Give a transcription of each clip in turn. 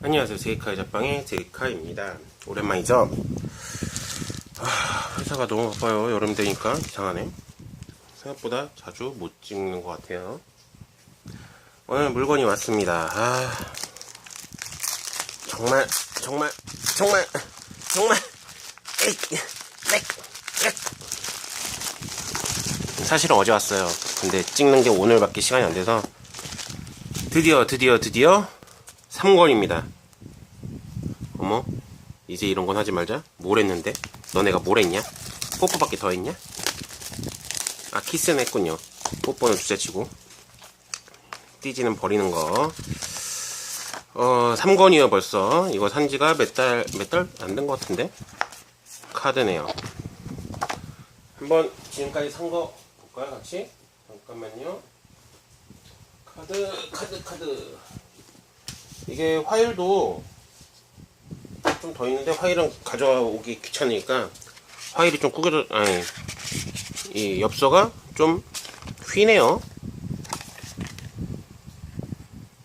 안녕하세요. 제이카의 잡방의 제이카입니다. 오랜만이죠? 아, 회사가 너무 바빠요. 여름 되니까 이상하네. 생각보다 자주 못 찍는 것 같아요. 오늘 물건이 왔습니다. 아, 정말, 정말, 정말, 정말. 사실은 어제 왔어요. 근데 찍는 게 오늘밖에 시간이 안 돼서 드디어, 드디어, 드디어 3권입니다. 어머, 이제 이런 건 하지 말자. 뭘 했는데? 너네가 뭘 했냐? 뽀뽀밖에 더 했냐? 아, 키스는 했군요. 뽀뽀는 주제치고. 띠지는 버리는 거. 어, 3권이요, 벌써. 이거 산 지가 몇 달, 몇 달 안 된 것 같은데? 카드네요. 한번 지금까지 산 거 볼까요, 같이? 잠깐만요. 카드, 카드, 카드. 이게 화일도 좀 더 있는데 화일은 가져오기 귀찮으니까 화일이 좀 구겨져 아니 이 엽서가 좀 휘네요.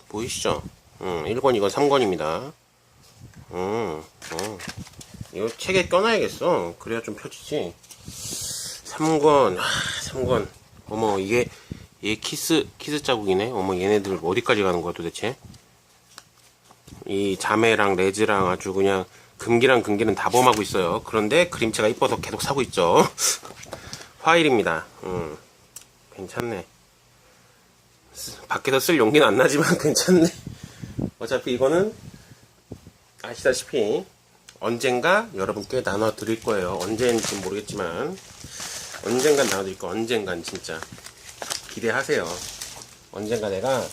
보이시죠? 음, 1권 이건 3권입니다. 음, 어. 이거 책에 껴놔야겠어. 그래야 좀 펴지지. 3권 아, 3권. 어머 이게 얘 키스 키스 자국이네. 어머 얘네들 어디까지 가는 거야 도대체 이 자매랑 레즈랑 아주 그냥 금기랑 금기는 다 범하고 있어요. 그런데 그림체가 이뻐서 계속 사고 있죠. 화일입니다. 음, 괜찮네. 쓰- 밖에서 쓸 용기는 안 나지만 괜찮네. 어차피 이거는 아시다시피 언젠가 여러분께 나눠 드릴 거예요. 언제인지 모르겠지만 언젠간 나눠 드릴 거 언젠간 진짜 기대하세요. 언젠가 내가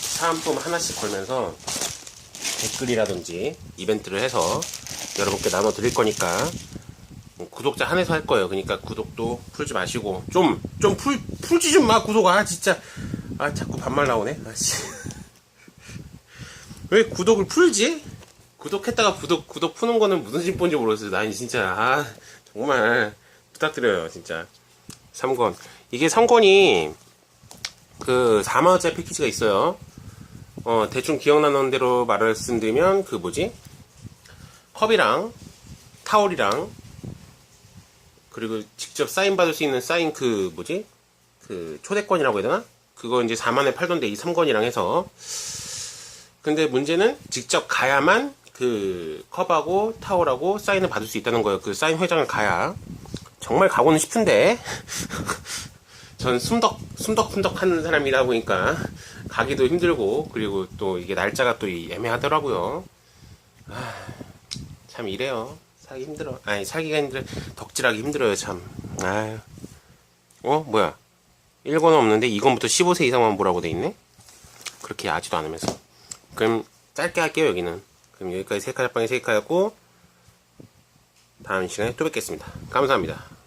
사은품 하나씩 걸면서 댓글이라든지 이벤트를 해서 여러분께 나눠 드릴 거니까 구독자 한해서 할 거예요. 그러니까 구독도 풀지 마시고 좀 좀 풀 풀지 좀 마 구독 아 진짜 아 자꾸 반말 나오네. 아씨 왜 구독을 풀지? 구독했다가 구독 구독 푸는 거는 무슨 심보인지 모르겠어요. 난 진짜 아 정말 부탁드려요 진짜 3권 이게 3권이 그 4만원짜리 패키지가 있어요. 어, 대충 기억나는 대로 말씀드리면, 그 뭐지? 컵이랑, 타올이랑, 그리고 직접 사인 받을 수 있는 사인 그 뭐지? 그 초대권이라고 해야 되나? 그거 이제 4만에 팔던데 이 3권이랑 해서. 근데 문제는 직접 가야만 그 컵하고 타올하고 사인을 받을 수 있다는 거예요. 그 사인 회장을 가야. 정말 가고는 싶은데. 전 숨덕 숨덕숨덕 하는 사람이다 보니까 가기도 힘들고 그리고 또 이게 날짜가 또 애매하더라고요. 아, 참 이래요. 살기 힘들어. 아니 살기가 힘들어. 덕질하기 힘들어요 참. 아유. 어 뭐야? 1권은 없는데 2권부터 15세 이상만 보라고 돼 있네. 그렇게 아지도 않으면서. 그럼 짧게 할게요 여기는. 그럼 여기까지 세카자빵의 세카였고 다음 시간에 또 뵙겠습니다. 감사합니다.